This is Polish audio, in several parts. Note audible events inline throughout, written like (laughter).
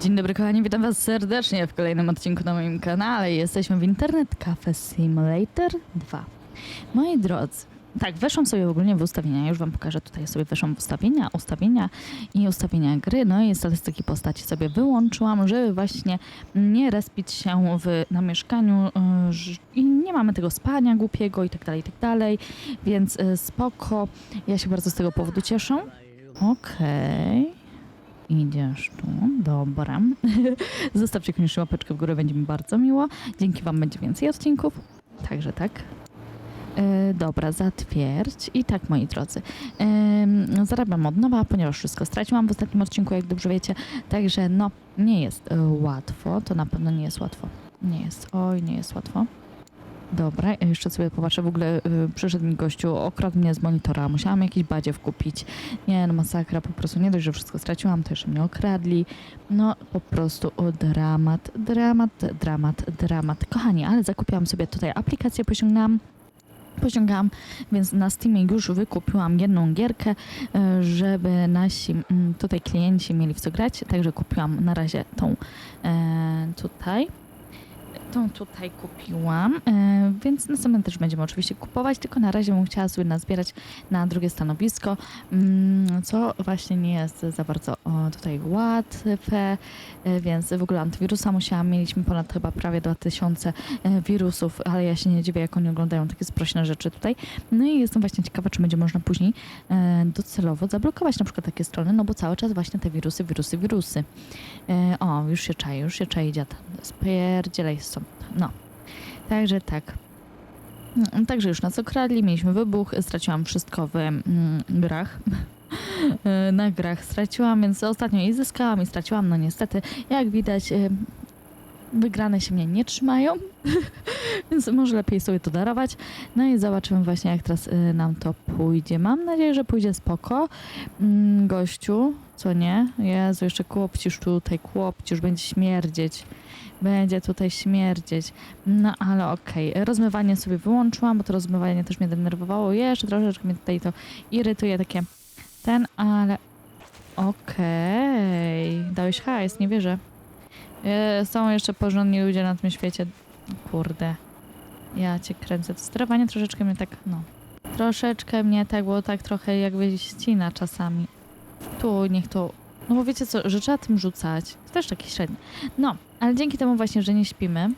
Dzień dobry kochani, witam was serdecznie w kolejnym odcinku na moim kanale. Jesteśmy w Internet Cafe Simulator 2. Moi drodzy, tak, weszłam sobie ogólnie w ustawienia, już wam pokażę, tutaj sobie weszłam w ustawienia, ustawienia i ustawienia gry, no i statystyki postaci sobie wyłączyłam, żeby właśnie nie respić się w, na mieszkaniu y, i nie mamy tego spania głupiego i tak dalej, i tak dalej, więc y, spoko, ja się bardzo z tego powodu cieszę. Okej. Idziesz tu, dobra. (laughs) Zostawcie koniecznie łapeczkę w górę, będzie mi bardzo miło. Dzięki Wam będzie więcej odcinków. Także tak. E, dobra, zatwierdź. I tak, moi drodzy, zarabiam od nowa, ponieważ wszystko straciłam w ostatnim odcinku, jak dobrze wiecie. Także no, nie jest e, łatwo. To na pewno nie jest łatwo. Nie jest. Oj, nie jest łatwo. Dobra, ja jeszcze sobie popatrzę. W ogóle y, przyszedł mi gościu, okradł mnie z monitora. Musiałam jakiś badziew kupić. Nie, no masakra, po prostu nie dość, że wszystko straciłam, to jeszcze mnie okradli. No po prostu o dramat, dramat, dramat, dramat. Kochani, ale zakupiłam sobie tutaj aplikację, posiągnęłam. Posiągałam, więc na Steamie już wykupiłam jedną gierkę, e, żeby nasi mm, tutaj klienci mieli w co grać, także kupiłam na razie tą e, tutaj. Tą tutaj kupiłam, e, więc następną też będziemy oczywiście kupować, tylko na razie bym chciała sobie nazbierać na drugie stanowisko, mm, co właśnie nie jest za bardzo tutaj łatwe, e, więc w ogóle antywirusa musiałam, mieliśmy ponad chyba prawie 2000 e, wirusów, ale ja się nie dziwię, jak oni oglądają takie sprośne rzeczy tutaj. No i jestem właśnie ciekawa, czy będzie można później docelowo zablokować na przykład takie strony, no bo cały czas właśnie te wirusy, wirusy, wirusy. O, już się czai, już się czai dziad. Spierdzielaj stąd. No. Także tak. No, Także już nas okradli, mieliśmy wybuch, straciłam wszystko w mm, grach. (laughs) Na grach straciłam, więc ostatnio i zyskałam i straciłam, no niestety, jak widać, wygrane się mnie nie trzymają, (laughs) więc może lepiej sobie to darować. No i zobaczymy właśnie, jak teraz e, nam to pójdzie. Mam nadzieję, że pójdzie spoko. Mm, Gościu, co nie? Jezu, jeszcze kłopcisz tutaj, kłopcisz, będzie śmierdzieć. Będzie tutaj śmierdzieć. No ale okej, rozmywanie sobie wyłączyłam, bo to rozmywanie też mnie denerwowało. Jeszcze troszeczkę mnie tutaj to irytuje, takie ten, ale okej. Dałeś hajs, nie wierzę. E, Są jeszcze porządni ludzie na tym świecie. Kurde. Ja cię kręcę. To sterowanie troszeczkę mnie tak, no. Troszeczkę mnie tak, było tak trochę jakby ścina czasami. Tu niech to... No bo wiecie co, że trzeba tym rzucać. To też takie średnie. No, ale dzięki temu właśnie, że nie śpimy.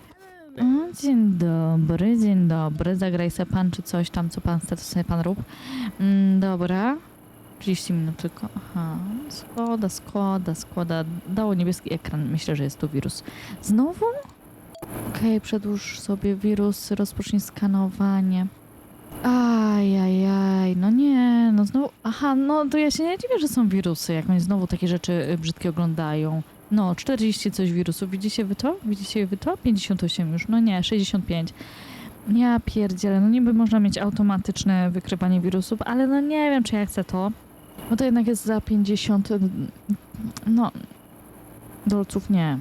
O, dzień dobry, dzień dobry. Zagraj se pan czy coś tam, co pan chce, to sobie pan rób. Mm, dobra. 30 minut tylko. Aha. Składa, składa, składa. Dało niebieski ekran. Myślę, że jest tu wirus. Znowu? Okej, przedłuż sobie wirus, rozpocznij skanowanie. Ajajaj, no nie, no znowu, aha, no to ja się nie dziwię, że są wirusy, jak oni znowu takie rzeczy y, brzydkie oglądają. No, 40 coś wirusów, widzicie wy to? Widzicie wy to? 58 już, no nie, 65. Ja pierdzielę, no niby można mieć automatyczne wykrywanie wirusów, ale no nie wiem, czy ja chcę to. Bo to jednak jest za 50, no, dolców nie.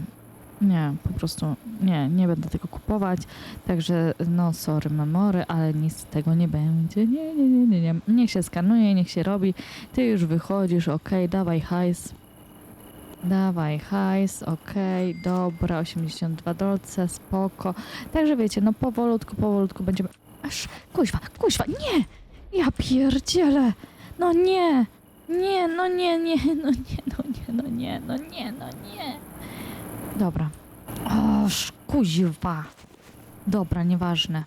Nie, po prostu nie, nie będę tego kupować. Także no sorry memory, ale nic z tego nie będzie. Nie, nie, nie, nie, nie. Niech się skanuje, niech się robi. Ty już wychodzisz, okej, dawaj hajs. Dawaj hajs, okej, dobra, 82 dolce, spoko. Także wiecie, no powolutku, powolutku będziemy... Aż, kuźwa, kuźwa, nie! Ja pierdzielę! No nie! Nie, no nie, nie, (laughs) no nie, no nie, no nie, no nie, no nie. Dobra. Oż, kuźwa. Dobra, nieważne.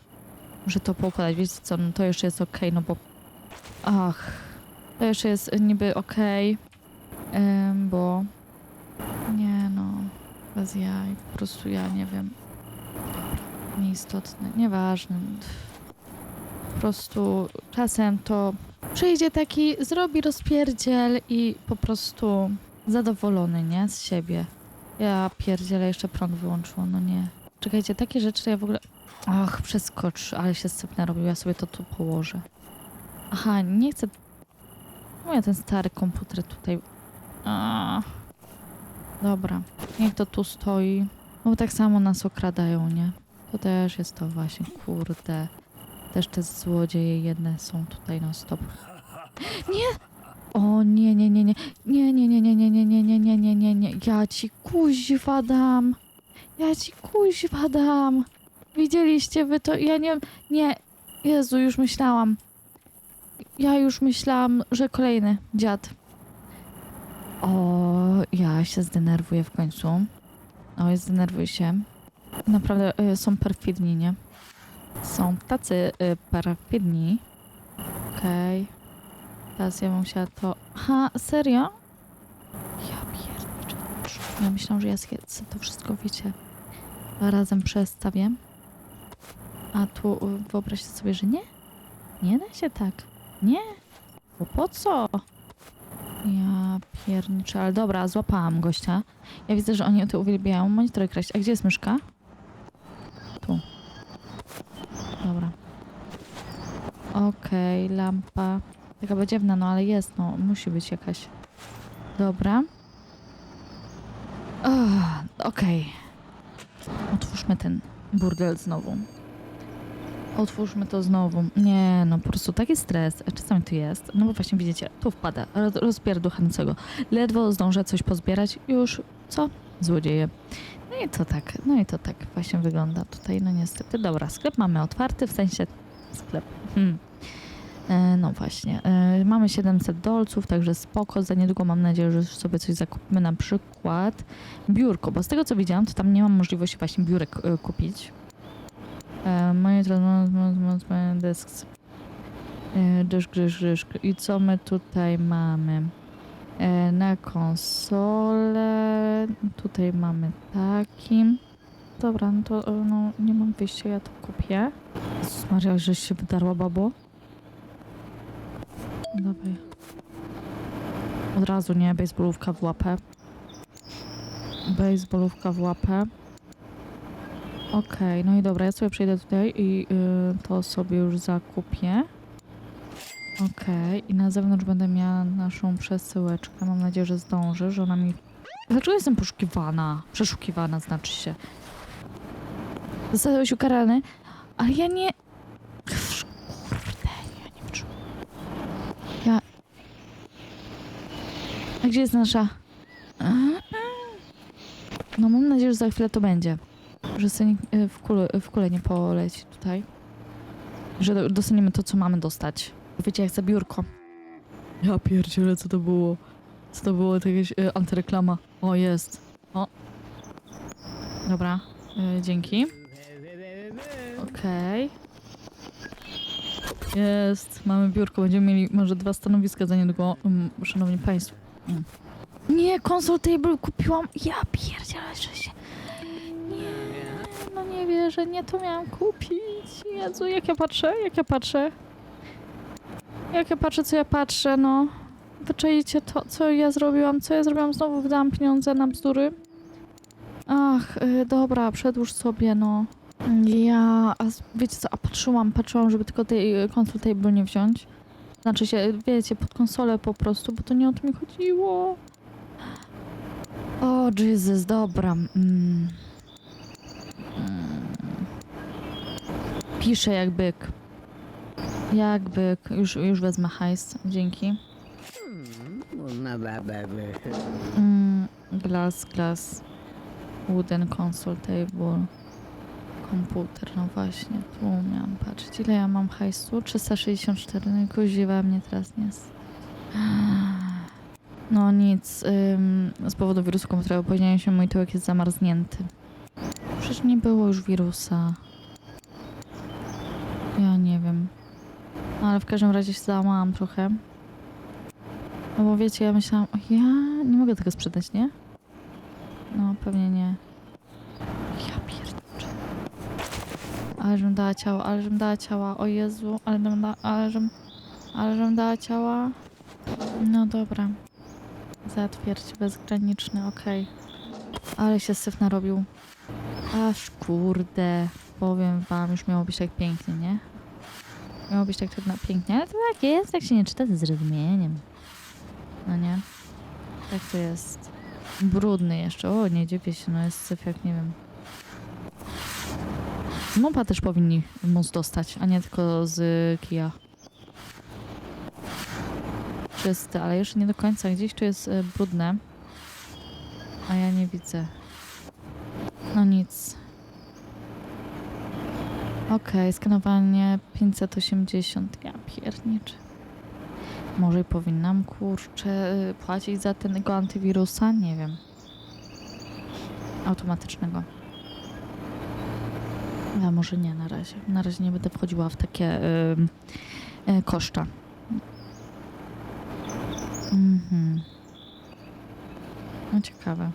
Muszę to poukładać. Wiecie co, no to jeszcze jest okej, no bo... Ach, to jeszcze jest niby okej, em, bo... Nie no, bez jaj, po prostu ja nie wiem. Nieistotne, nieważne. Po prostu czasem to przyjdzie taki, zrobi rozpierdziel i po prostu zadowolony, nie? Z siebie. Ja pierdzielę, jeszcze prąd wyłączyło, no nie. Czekajcie, takie rzeczy ja w ogóle... Ach, przeskocz, ale się sypnę robił, ja sobie to tu położę. Aha, nie chcę... No ja ten stary komputer tutaj... A. Dobra, niech to tu stoi. No bo tak samo nas okradają, nie? To też jest to właśnie, kurde. Też te złodzieje jedne są tutaj na stop. Nie! O nie, nie, nie, nie. Nie, nie, nie, nie, nie, nie, nie, nie, nie, nie, nie, nie. Ja ci kuźwa dam. Ja ci kuźwa dam. Widzieliście wy to? Ja nie... Nie. Jezu, już myślałam. Ja już myślałam, że kolejny dziad. O, ja się zdenerwuję w końcu. Oj, zdenerwuj się. Naprawdę y, są perfidni, nie? Są tacy y. Okej. Teraz ja bym musiała to... Ha, serio? Ja pierniczę. Ja myślałam, że ja to wszystko, wiecie, razem przestawię. A tu y, wyobraźcie sobie, że nie? Nie da się tak. Nie? Bo po co? Ja pierniczę, ale dobra, złapałam gościa. Ja widzę, że oni to uwielbiają monitory kraść. A gdzie jest myszka? Tu. Dobra. Okej, lampa. Taka badziewna, no ale jest, no. Musi być jakaś. Dobra. Okej. Otwórzmy ten burdel znowu. Otwórzmy to znowu. Nie, no po prostu taki stres. Czasami tu jest. No bo właśnie widzicie, tu wpada. Roz- Rozpierduchającego. Ledwo zdążę coś pozbierać. Już co? Złodzieje. I to tak. No i to tak właśnie wygląda tutaj. No niestety. Dobra, sklep mamy otwarty, w sensie sklep. Hmm. E, no właśnie. E, mamy 700 dolców, także spoko. Za niedługo mam nadzieję, że sobie coś zakupimy. Na przykład biurko, bo z tego co widziałam, to tam nie mam możliwości właśnie biurek e, kupić. E, moje desks. E, dysz, dysz, dysz. I co my tutaj mamy? E, na konsolę. Tutaj mamy taki. Dobra, no to e, no, nie mam wyjścia, ja to kupię. Jezus Maria, żeś się wydarła, babo. Dawaj. Od razu nie, baseballówka w łapę. Baseballówka w łapę. Okej, no i dobra, ja sobie przejdę tutaj i y, to sobie już zakupię. Okej, i na zewnątrz będę miała naszą przesyłeczkę. Mam nadzieję, że zdążę, że ona mi... Dlaczego jestem poszukiwana? Przeszukiwana znaczy się. Zostałeś ukarany, ale ja nie... Kurde, ja nie czuję. Ja... A gdzie jest nasza... No mam nadzieję, że za chwilę to będzie. Że sobie w, kule, w kule nie poleci tutaj. Że do- dostaniemy to, co mamy dostać. Wiecie, jak za biurko. Ja pierdzielę, co to było? Co to było? To jakaś y, antyreklama. O, jest. O. Dobra, y, dzięki. Okej. Jest, mamy biurko, będziemy mieli może dwa stanowiska za niedługo, mm, szanowni państwo. Mm. Nie, console table kupiłam. Ja pierdzielę, że się... Nie, no nie wierzę, nie to miałam kupić. Jezu, jak ja patrzę, jak ja patrzę. Jak ja patrzę, co ja patrzę, no. Wyczaicie to, co ja zrobiłam, co ja zrobiłam, znowu wydałam pieniądze na bzdury. Ach, y, dobra, przedłuż sobie, no. Ja, a wiecie co, a patrzyłam, patrzyłam, żeby tylko tej y, table nie wziąć. Znaczy się, wiecie, pod konsolę po prostu, bo to nie o to mi chodziło. O, Jesus, dobra. Mm. Mm. Piszę jak byk. Jak byk. Już, już wezmę hajs. Dzięki. Mm, glass, glass. Wooden console table. Komputer, no właśnie. Tu miałam patrzeć. Ile ja mam hajsu? 364. No i kuziwa mnie teraz nie jest. No nic. Ym, z powodu wirusu komputerowego pojawiają się mój tyłek jest zamarznięty. Przecież nie było już wirusa. Ja nie wiem. No, ale w każdym razie się załamałam trochę. No bo wiecie, ja myślałam, o, ja nie mogę tego sprzedać, nie? No, pewnie nie. Ja pierdolę. Ale żebym dała ciało, ale żebym dała ciała. O Jezu, ale żebym, da, ale żebym, ale żebym dała ciała. No dobra. Zatwierdź bezgraniczny, okej. Ale się syf narobił. Aż kurde. Powiem wam, już miało być tak pięknie, nie? Miało być tak trudno pięknie, ale to tak jest, jak się nie czyta, to zrozumieniem. No nie? Tak to jest. Brudny jeszcze. O, nie dziwię się, no jest syf jak nie wiem. Z mopa też powinni móc dostać, a nie tylko z kija. czysty, ale jeszcze nie do końca. Gdzieś tu jest e, brudne. A ja nie widzę. No nic. Okej, skanowanie 580. Ja pierniczę. Może i powinnam, kurczę, y, płacić za tego antywirusa? Nie wiem. Automatycznego. A może nie na razie. Na razie nie będę wchodziła w takie y, koszta. Mhm. No ciekawe.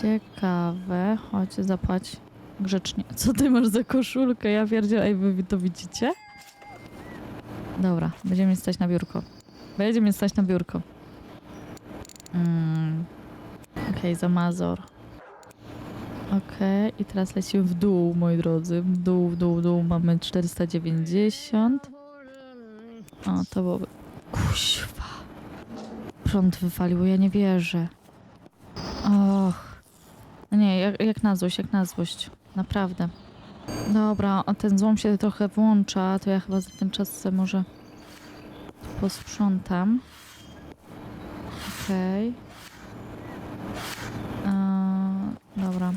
Ciekawe. Chodź, zapłać grzecznie. Co ty masz za koszulkę? Ja pierdzielę, ej, wy to widzicie? Dobra, będziemy stać na biurko. Będziemy stać na biurko. Mm. Okej, za Mazor. Okej, i teraz lecimy w dół, moi drodzy. W dół, w dół, w dół. Mamy 490. O, to byłoby... Kuźwa. Prąd wywalił, ja nie wierzę. Och. Nie, jak, jak na złość, jak na złość. Naprawdę. Dobra, a ten złom się trochę włącza, to ja chyba za ten czas może posprzątam. Okej. Eee, Dobra.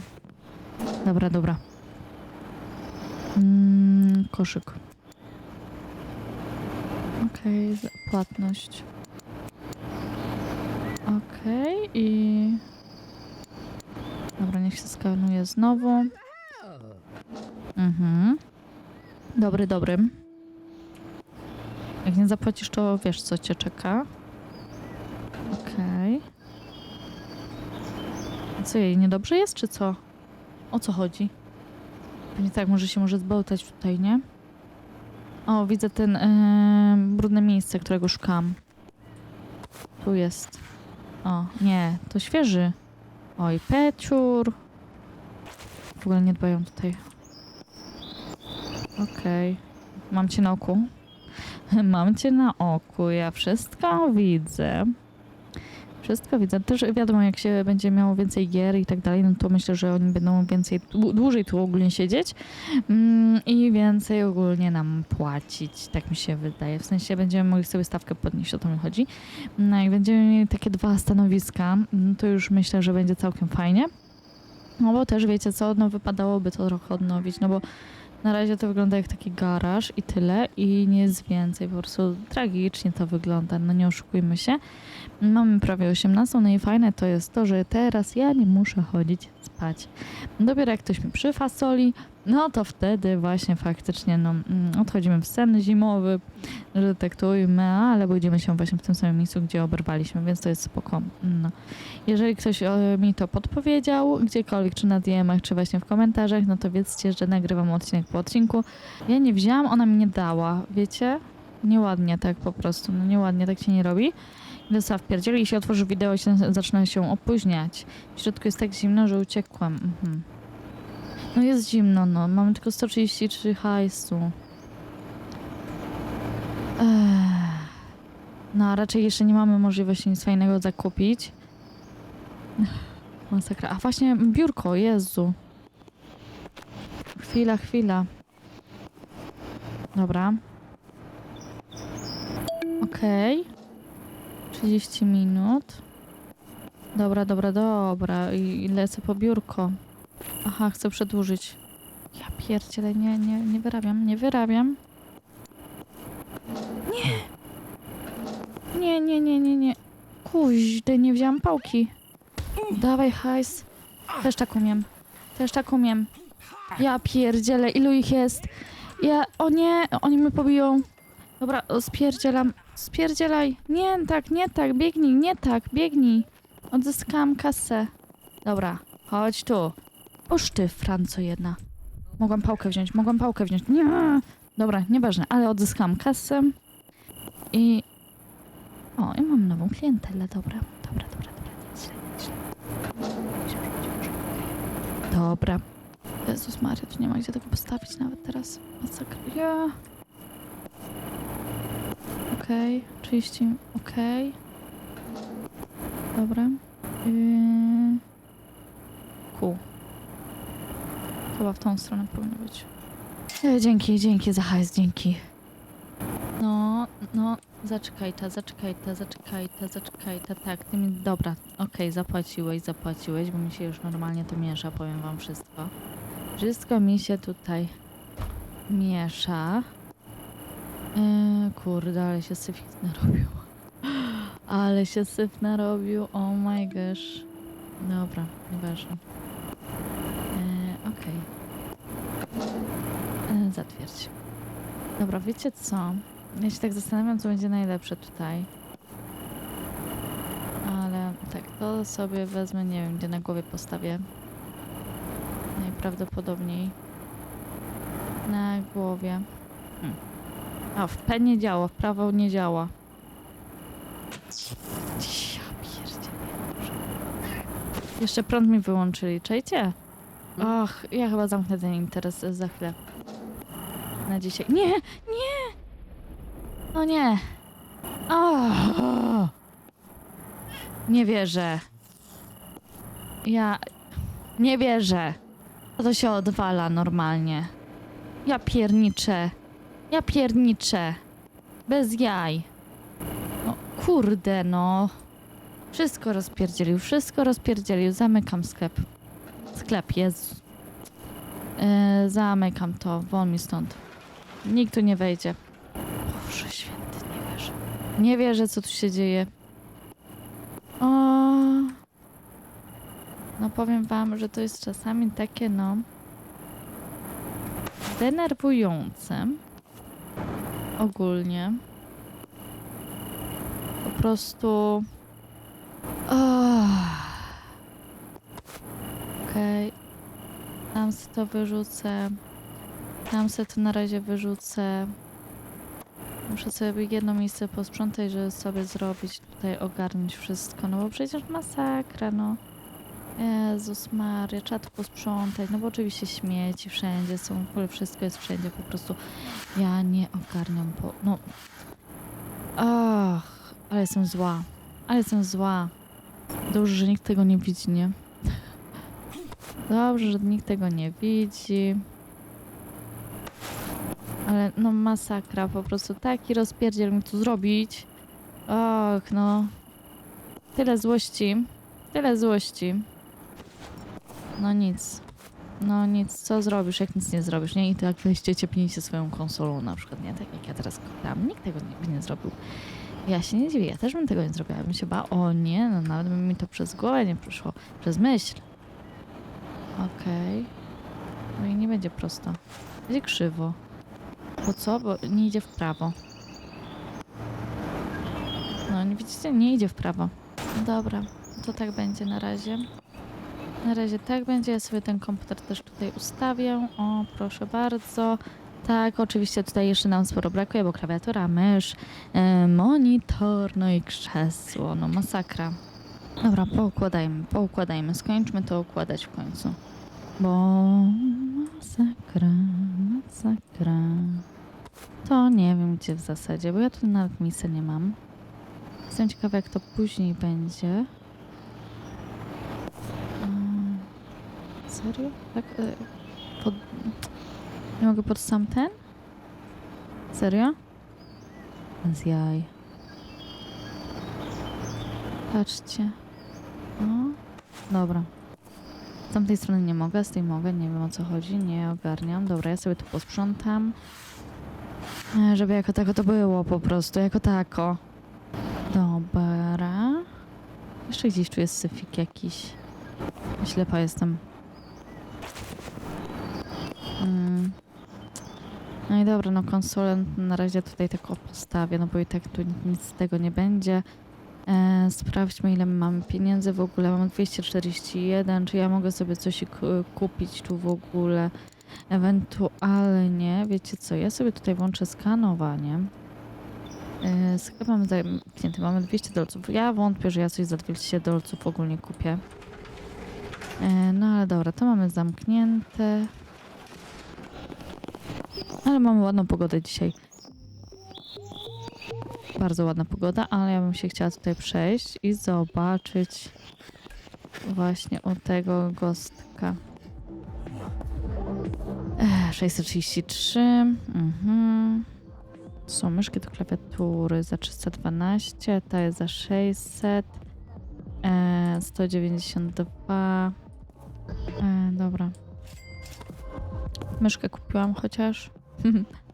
Dobra, dobra. Mm, koszyk. Okej, za- płatność. Okej i... Dobra, niech się skanuje znowu. Mhm. Dobry, dobry. Jak nie zapłacisz, to wiesz, co cię czeka. Okej. A Co jej, niedobrze jest, czy co? O co chodzi? Pewnie tak, może się może zbełtać tutaj, nie? O, widzę ten e, brudne miejsce, którego szukam. Tu jest. O, nie, to świeży. Oj, peciur. W ogóle nie dbają tutaj. Okej. Mam cię na oku. (laughs) Mam cię na oku. Ja wszystko widzę. Wszystko widzę. Też wiadomo, jak się będzie miało więcej gier i tak dalej, no to myślę, że oni będą więcej, dłu- dłużej tu ogólnie siedzieć mm, i więcej ogólnie nam płacić. Tak mi się wydaje. W sensie będziemy mogli sobie stawkę podnieść, o to mi chodzi. No jak będziemy mieli takie dwa stanowiska, mm, to już myślę, że będzie całkiem fajnie. No bo też wiecie co, no wypadałoby to trochę odnowić, no bo na razie to wygląda jak taki garaż i tyle i nie jest więcej, po prostu tragicznie to wygląda, no nie oszukujmy się. Mamy prawie 18, no i fajne to jest to, że teraz ja nie muszę chodzić spać. Dopiero jak ktoś mi przyfasoli, no to wtedy właśnie faktycznie no, mm, odchodzimy w sen zimowy, że to ujmę, ale budzimy się właśnie w tym samym miejscu, gdzie oberwaliśmy, więc to jest spoko. No. Jeżeli ktoś e, mi to podpowiedział, gdziekolwiek, czy na DM-ach, czy właśnie w komentarzach, no to wiedzcie, że nagrywam odcinek po odcinku. Ja nie wzięłam, ona mi nie dała, wiecie? Nieładnie tak po prostu, no nieładnie, tak się nie robi. Dostała w pierdzieli i się otworzy wideo i się, zaczyna się opóźniać. W środku jest tak zimno, że uciekłam. Mhm. No jest zimno, no. Mamy tylko 133 hajsu. No, a raczej jeszcze nie mamy możliwości nic fajnego zakupić. Masakra. A właśnie biurko, Jezu. Chwila, chwila. Dobra. Okej. 30 minut. Dobra, dobra, dobra. I lecę po biurko. Aha, chcę przedłużyć. Ja pierdzielę, nie, nie, nie wyrabiam, nie wyrabiam. Nie! Nie, nie, nie, nie, nie. Kuźdy, nie wziąłam pałki. Dawaj hajs. Też tak umiem. Też tak umiem. Ja pierdzielę, ilu ich jest? Ja, o nie, oni mnie pobiją. Dobra, spierdzielam. Spierdzielaj. Nie tak, nie tak, biegnij, nie tak, biegnij. Odzyskałam kasę. Dobra, chodź tu. Oż ty, Franco jedna. Mogłam pałkę wziąć, mogłam pałkę wziąć. Nie. Dobra, nieważne, ale odzyskałam kasę. I... O, i mam nową klientelę, dobra. Dobra, dobra, dobra, nie źle, nie źle. Źle, źle, źle. Dobra. Jezus Maria, tu nie ma gdzie tego postawić nawet teraz. Masakra. Ja. Okej, 30, okej. Dobra. Yy... Chyba w tą stronę powinno być. E, dzięki, dzięki za hajs, dzięki. No, no, Zaczekaj ta, zaczekaj ta, zaczekaj ta, zaczekaj ta, tak, ty mi, dobra, okej, zapłaciłeś, zapłaciłeś, bo mi się już normalnie to miesza, powiem wam wszystko. Wszystko mi się tutaj miesza. Yy, kurde, ale się syf (laughs) narobił. Ale się syf narobił, oh my gosh. Dobra, nieważne. Yy, okej. Zatwierdź. Dobra, wiecie co? Ja się tak zastanawiam, co będzie najlepsze tutaj. Ale tak, to sobie wezmę, nie wiem, gdzie na głowie postawię. Najprawdopodobniej na głowie. Hmm. A, w P nie działa, w prawo nie działa. Ja pierdzielę. Jeszcze prąd mi wyłączyli, czajcie? Och, ja chyba zamknę ten interes za chwilę. Na dzisiaj. Nie, nie! O nie! O! Nie wierzę. Ja nie wierzę. To się odwala normalnie. Ja pierniczę. Ja pierniczę. Bez jaj. No kurde no. Wszystko rozpierdzielił, wszystko rozpierdzielił. Zamykam sklep. Sklep, Jezu. Yy, zamykam to, won mi stąd. Nikt tu nie wejdzie. Boże święty, nie wierzę. Nie wierzę, co tu się dzieje. O. No powiem wam, że to jest czasami takie, no... Denerwujące. Ogólnie. Po prostu... Okej. Tam se to wyrzucę. Tam se to na razie wyrzucę. Muszę sobie jedno miejsce posprzątać, żeby sobie zrobić, tutaj ogarnąć wszystko, no bo przecież masakra, no. Jezus Maria, trzeba to posprzątać, no bo oczywiście śmieci wszędzie są, w ogóle wszystko jest wszędzie, po prostu ja nie ogarniam, po, no. Ach, ale jestem zła, ale jestem zła. Dobrze, że nikt tego nie widzi, nie? Dobrze, że nikt tego nie widzi. Ale no masakra, po prostu taki rozpierdziel mi tu zrobić. Och, no. Tyle złości. Tyle złości. No nic. No nic, co zrobisz, jak nic nie zrobisz, nie? I to jak weźcie ciepnijcie swoją konsolą na przykład, nie? Tak jak ja teraz tam, nikt tego nie, by nie zrobił. Ja się nie dziwię, ja też bym tego nie zrobiła. Ja bym się bała, o nie, no nawet by mi to przez głowę nie przyszło. Przez myśl. Okej. No i nie będzie prosto. Będzie krzywo. Po co? Bo nie idzie w prawo. No, nie widzicie? Nie idzie w prawo. Dobra, to tak będzie na razie. Na razie tak będzie. Ja sobie ten komputer też tutaj ustawię. O, proszę bardzo. Tak, oczywiście tutaj jeszcze nam sporo brakuje, bo klawiatura, mysz, e, monitor, no i krzesło. No masakra. Dobra, poukładajmy, poukładajmy. Skończmy to układać w końcu. Bo masakra, masakra. To nie wiem gdzie w zasadzie, bo ja tu nawet miejsca nie mam. Jestem ciekawa jak to później będzie. Serio? Tak? e, Pod... Nie mogę pod sam ten? Serio? Z jaj. Patrzcie. No, dobra. Z tamtej strony nie mogę, z tej mogę, nie wiem o co chodzi, nie ogarniam. Dobra, ja sobie tu posprzątam. E, Żeby jako tako to było po prostu, jako tako. Dobra. Jeszcze gdzieś tu jest syfik jakiś. Ślepa jestem. Mm. No i dobra, no konsolę na razie tutaj tylko postawię, no bo i tak tu nic z tego nie będzie. E, sprawdźmy ile my mamy pieniędzy w ogóle. Mamy 241, czy ja mogę sobie coś ku- kupić tu w ogóle? Ewentualnie, wiecie co, ja sobie tutaj włączę skanowanie. Yy, sklep mamy zamknięty, mamy 200 dolców. Ja wątpię, że ja coś za 200 dolców ogólnie kupię. Yy, no ale dobra, to mamy zamknięte. Ale mamy ładną pogodę dzisiaj. Bardzo ładna pogoda, ale ja bym się chciała tutaj przejść i zobaczyć właśnie u tego gostka. Ech, 633. Mhm. Są myszki do klawiatury za 312, ta jest za 600, e, 192. E, dobra. Myszkę kupiłam chociaż. (laughs)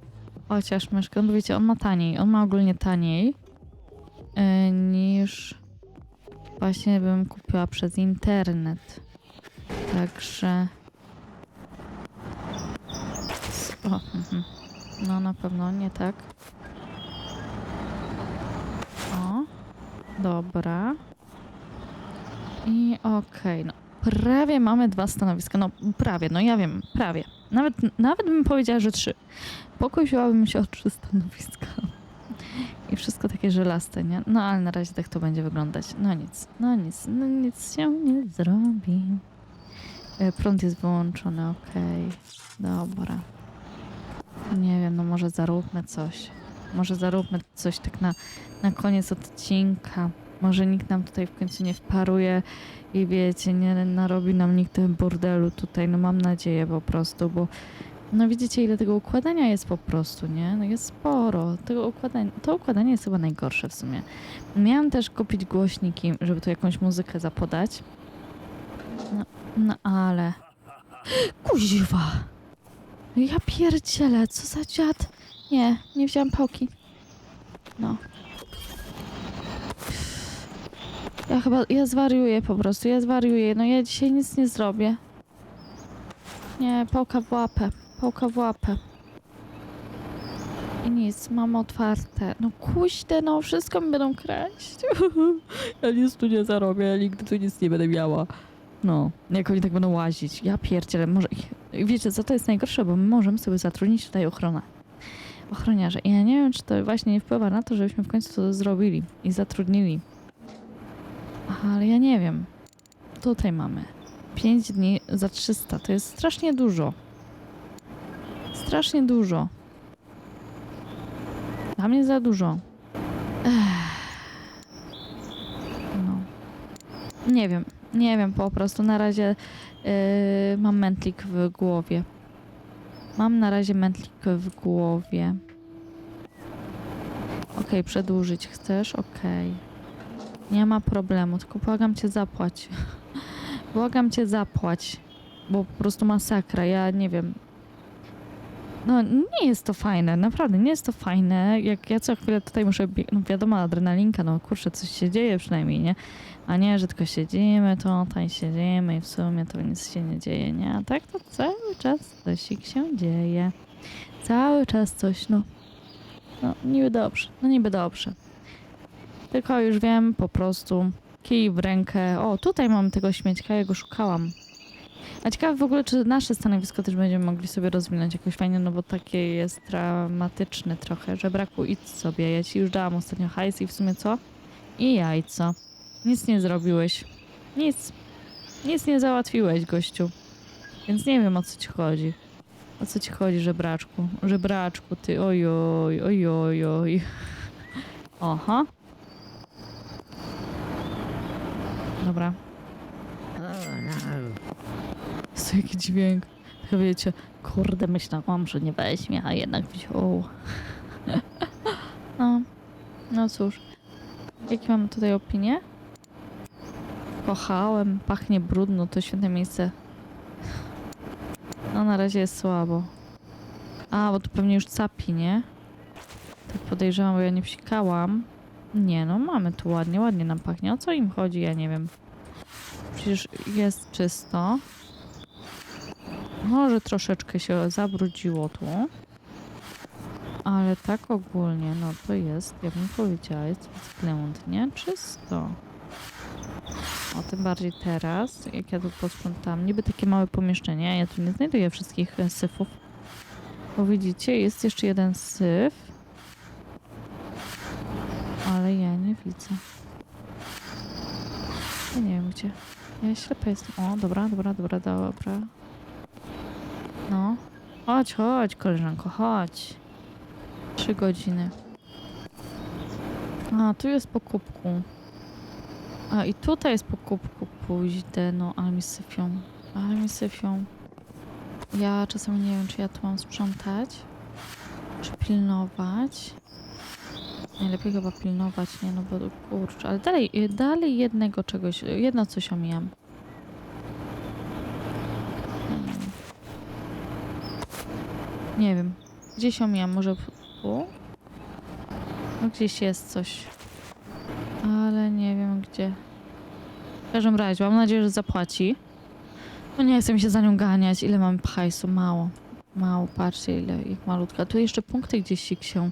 chociaż myszkę. No bo wiecie, on ma taniej. On ma ogólnie taniej e, niż właśnie bym kupiła przez internet. Także. O, mhm. No na pewno nie tak. O, dobra. I okej, no prawie mamy dwa stanowiska. No prawie, no ja wiem, prawie. Nawet, nawet bym powiedziała, że trzy. Pokusiłabym się o trzy stanowiska. I wszystko takie żelaste, nie? No ale na razie tak to będzie wyglądać. No nic, no nic, no nic się nie zrobi. E, Prąd jest wyłączony, okej. Dobra. Nie wiem, no może zaróbmy coś. Może zaróbmy coś tak na, na koniec odcinka. Może nikt nam tutaj w końcu nie wparuje i wiecie, nie narobi nam nikt bordelu tutaj. No mam nadzieję po prostu, bo no widzicie ile tego układania jest po prostu, nie? No jest sporo. Tego układania, to układanie jest chyba najgorsze w sumie. Miałam też kupić głośniki, żeby tu jakąś muzykę zapodać. No, no ale... Kuźwa! Ja pierdzielę, co za dziad. Nie, nie wziąłem pałki. No. Ja chyba, ja zwariuję po prostu, ja zwariuję. No ja dzisiaj nic nie zrobię. Nie, pałka w łapę, pałka w łapę. I nic, mam otwarte. No kuźde, no wszystko mi będą kraść. (laughs) ja nic tu nie zarobię, ja nigdy tu nic nie będę miała. No, jak oni tak będą łazić. Ja pierdzielę, może. Wiecie, co to jest najgorsze, bo my możemy sobie zatrudnić tutaj ochronę. Ochroniarze. I ja nie wiem, czy to właśnie nie wpływa na to, żebyśmy w końcu to zrobili i zatrudnili. Aha, ale ja nie wiem. Tutaj mamy. 5 dni za 300. To jest strasznie dużo. Strasznie dużo. Dla mnie za dużo. No. Nie wiem. Nie wiem po prostu. Na razie yy, mam mętlik w głowie. Mam na razie mętlik w głowie. Okej, przedłużyć chcesz? Okej. Nie ma problemu, tylko błagam cię zapłać. (laughs) błagam cię zapłać. Bo po prostu masakra, ja nie wiem. No, nie jest to fajne, naprawdę nie jest to fajne. Jak ja co chwilę tutaj muszę. No wiadomo, adrenalinka, no kurczę, coś się dzieje przynajmniej, nie? A nie, że tylko siedzimy tutaj, siedzimy i w sumie to nic się nie dzieje, nie? A tak to cały czas coś się dzieje. Cały czas coś, no. No, niby dobrze, no niby dobrze. Tylko już wiem, po prostu kij w rękę. O, tutaj mam tego śmiećka, ja go szukałam. A ciekawe w ogóle, czy nasze stanowisko też będziemy mogli sobie rozwinąć jakoś fajnie, no bo takie jest dramatyczne trochę, że braku idź sobie. Ja ci już dałam ostatnio hajs i w sumie co? I jajco. Nic nie zrobiłeś. Nic. Nic nie załatwiłeś, gościu. Więc nie wiem, o co ci chodzi. O co ci chodzi, żebraczku? Żebraczku, ty, ojoj, ojoj, oj. Aha. (laughs) Dobra. Co jaki dźwięk. Chyba wiecie, kurde, myślałam, że nie weźmie, a jednak wziął. No, no cóż. Jakie mamy tutaj opinie? Kochałem, pachnie brudno, to świetne miejsce. No na razie jest słabo. A, bo tu pewnie już capi, nie? Tak podejrzewam, bo ja nie psikałam. Nie, no mamy tu ładnie, ładnie nam pachnie. O co im chodzi? Ja nie wiem. Przecież jest czysto. Może troszeczkę się zabrudziło tu. Ale tak ogólnie, no to jest, ja bym powiedziała, jest względnie czysto. O, tym bardziej teraz, jak ja tu posprzątam. Niby takie małe pomieszczenie, ja tu nie znajduję wszystkich syfów. Bo widzicie, jest jeszcze jeden syf. Ale ja nie widzę. Ja nie wiem gdzie. Ja ślepa jestem. O, dobra, dobra, dobra, dobra. No. Chodź, chodź, koleżanko, chodź. Trzy godziny. A, tu jest po kubku. A, i tutaj jest po kubku pójdę. No, ale mi syfią. Ale mi syfią. Ja czasami nie wiem, czy ja tu mam sprzątać, czy pilnować. Najlepiej chyba pilnować, nie no bo kurczę, ale dalej, y, dalej jednego czegoś, y, jedno coś omijam. Hmm. Nie wiem, gdzieś omijam, może tu? No gdzieś jest coś, ale nie wiem gdzie. W każdym razie, mam nadzieję, że zapłaci. No nie chcę mi się za nią ganiać, ile mam hajsu, mało. Mało, patrzcie ile ich malutka. Tu jeszcze punkty gdzieś się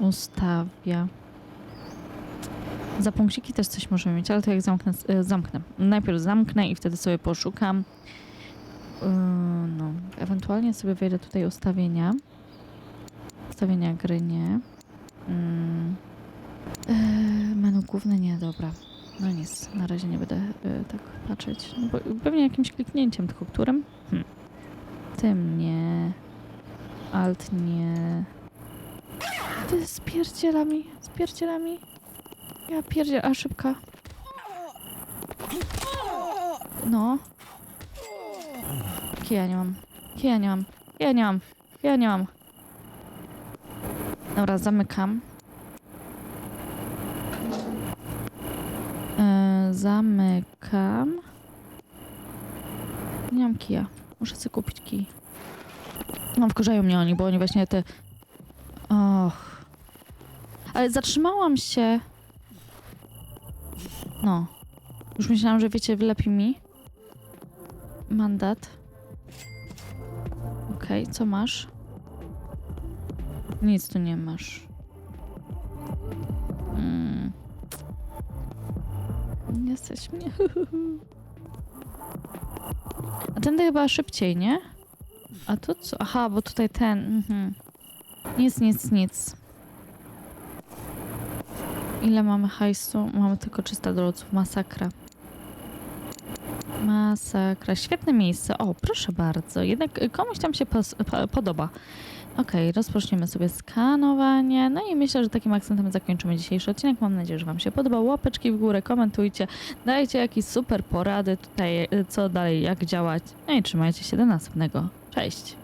ustawia. Za punkciki też coś możemy mieć, ale to jak zamknę, e, zamknę. Najpierw zamknę i wtedy sobie poszukam. Yy, no, ewentualnie sobie wejdę tutaj ustawienia. Ustawienia gry nie. Mm. Yy, menu główne nie, dobra. No nic, na razie nie będę tak patrzeć. No bo pewnie jakimś kliknięciem, tylko którym? Hm. Tym nie. Alt nie. Ty spierdziela mi, spierdziela. Ja pierdziel, a szybka. No. Kija nie mam. Kija nie mam. Kija nie mam. Kija nie mam. Dobra, zamykam. E, zamykam. Nie mam kija. Muszę sobie kupić kij. No, wkurzają mnie oni, bo oni właśnie te... Ale zatrzymałam się. No. Już myślałam, że wiecie, wylepi mi. Mandat. Okej, co masz? Nic tu nie masz. Mm. Jesteś mnie. (laughs) A ten chyba szybciej, nie? A tu co? Aha, bo tutaj ten. Mhm. Nic, nic, nic. Ile mamy hajsu? Mamy tylko 300 dolców. Masakra. Masakra. Świetne miejsce. O, proszę bardzo. Jednak komuś tam się podoba. Okej, rozpoczniemy sobie skanowanie. No i myślę, że takim akcentem zakończymy dzisiejszy odcinek. Mam nadzieję, że Wam się podobał. Łapeczki w górę, komentujcie, dajcie jakieś super porady tutaj, co dalej, jak działać. No i trzymajcie się do następnego. Cześć!